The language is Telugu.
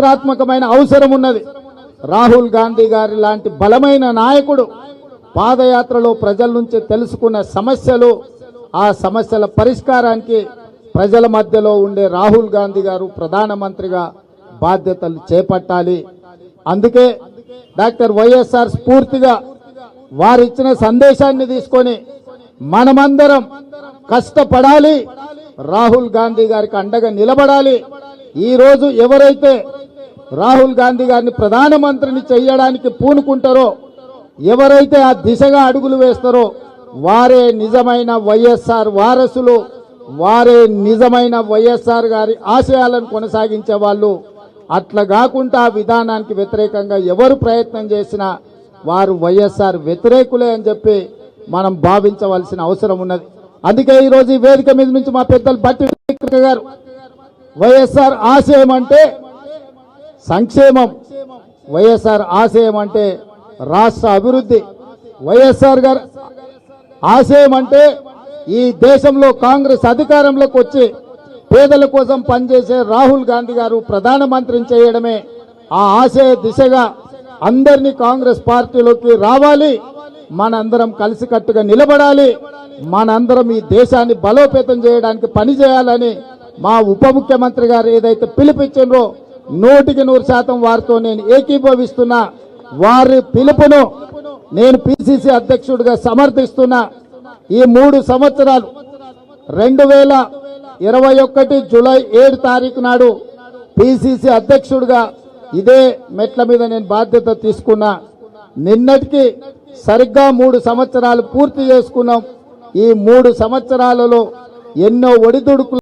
చారిత్రాత్మకమైన అవసరం ఉన్నది. రాహుల్ గాంధీ గారి లాంటి బలమైన నాయకుడు పాదయాత్రలో ప్రజల నుంచి తెలుసుకున్న సమస్యలు ఆ సమస్యల పరిష్కారానికి ప్రజల మధ్యలో ఉండే రాహుల్ గాంధీ గారు ప్రధానమంత్రిగా బాధ్యతలు చేపట్టాలి. అందుకే డాక్టర్ వైఎస్ఆర్ స్ఫూర్తిగా వారిచ్చిన సందేశాన్ని తీసుకొని మనమందరం కష్టపడాలి రాహుల్ గాంధీ గారికి అండగా నిలబడాలి. ఈరోజు ఎవరైతే రాహుల్ గాంధీ గారిని ప్రధానమంత్రిని చేయడానికి పూనుకుంటారో ఎవరైతే ఆ దిశగా అడుగులు వేస్తారో వారే నిజమైన వైఎస్ఆర్ వారసులు వారే నిజమైన వైఎస్ఆర్ గారి ఆశయాలను కొనసాగించే వాళ్ళు. అట్లా కాకుండా ఆ విధానానికి వ్యతిరేకంగా ఎవరు ప్రయత్నం చేసినా వారు వైఎస్ఆర్ వ్యతిరేకులే అని చెప్పి మనం భావించవలసిన అవసరం ఉన్నది. అందుకే ఈరోజు ఈ వేదిక మీద నుంచి మా పెద్దలు బట్టి గారు వైఎస్ఆర్ ఆశయం అంటే సంక్షేమం వైఎస్ఆర్ ఆశయం అంటే రాష్ట్ర అభివృద్ధి. వైఎస్ఆర్ గారు ఆశయం అంటే ఈ దేశంలో కాంగ్రెస్ అధికారంలోకి వచ్చి పేదల కోసం పనిచేసే రాహుల్ గాంధీ గారు ప్రధానమంత్రిని చేయడమే ఆ ఆశయ దిశగా అందరినీ కాంగ్రెస్ పార్టీలోకి రావాలి. మనందరం కలిసికట్టుగా నిలబడాలి. మనందరం ఈ దేశాన్ని బలోపేతం చేయడానికి పని చేయాలని మా ఉప ముఖ్యమంత్రి గారు ఏదైతే పిలుపిచ్చిండ్రో నూటికి నూరు శాతం వారితో నేను ఏకీభవిస్తున్నా. వారి పిలుపును నేను పిసిసి అధ్యక్షుడిగా సమర్థిస్తున్నా. ఈ మూడు సంవత్సరాలు రెండు వేల ఇరవై ఒకటి జూలై ఏడు తారీఖు నాడు పిసిసి అధ్యక్షుడిగా ఇదే మెట్ల మీద నేను బాధ్యత తీసుకున్నా. నిన్నటికి సరిగ్గా మూడు సంవత్సరాలు పూర్తి చేసుకున్నాం. ఈ మూడు సంవత్సరాలలో ఎన్నో ఒడిదుడుకులు